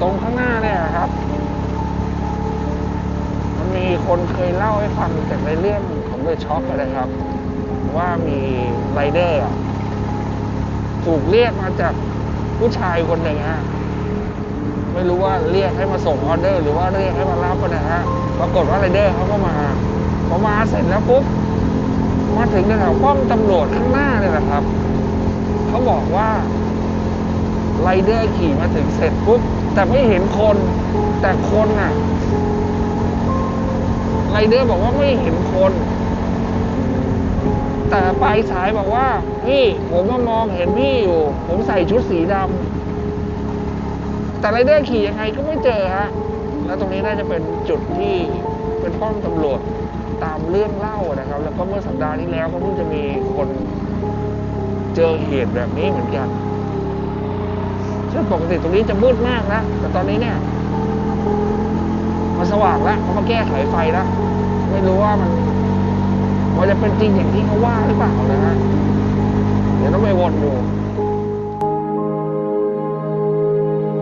ตรงข้างหน้าเนี่ยครับ มันมีคนเคยเล่าให้ฟังจากในเรื่องของเดอะช็อคนะครับ ว่ามีไรเดอร์ถูกเรียกมาจากผู้ชายคนหนึ่งฮะไม่รู้ว่าเรียกให้มาส่งออเดอร์ หรือว่าเรียกให้มารับนะฮะปรากฏว่าไรเดอร์เขาก็มาพอมาเสร็จแล้วปุ๊บมาถึงแถวป้อมตำรวจข้างหน้าเลยนะครับเขาบอกว่า ไรเดอร์ขี่มาถึงเสร็จปุ๊บแต่ไม่เห็นคนแต่คนน่ะไรเดอร์บอกว่าไม่เห็นคน แต่ปลายสายบอกว่าพี่ผมมามองเห็นพี่อยู่ ผมใส่ชุดสีดำแต่ไรเดอร์ขี่ยังไงก็ไม่เจอฮะแล้วตรงนี้น่าจะเป็นจุดที่เป็นป้อมตำรวจตามเรื่องเล่านะครับ แล้วก็เมื่อสัปดาห์ที่แล้วก็เพิ่งจะมีคนเจอเหตุแบบนี้เหมือนกัน ปกติตรงนี้จะมืดมากนะ แต่ตอนนี้เนี่ยมันสว่างแล้วเขามาแก้ไขไฟแล้วไม่รู้ว่ามันมันจะเป็นจริงอย่างที่เขาว่าหรือเปล่านะฮะเดี๋ยวต้องไปวนดู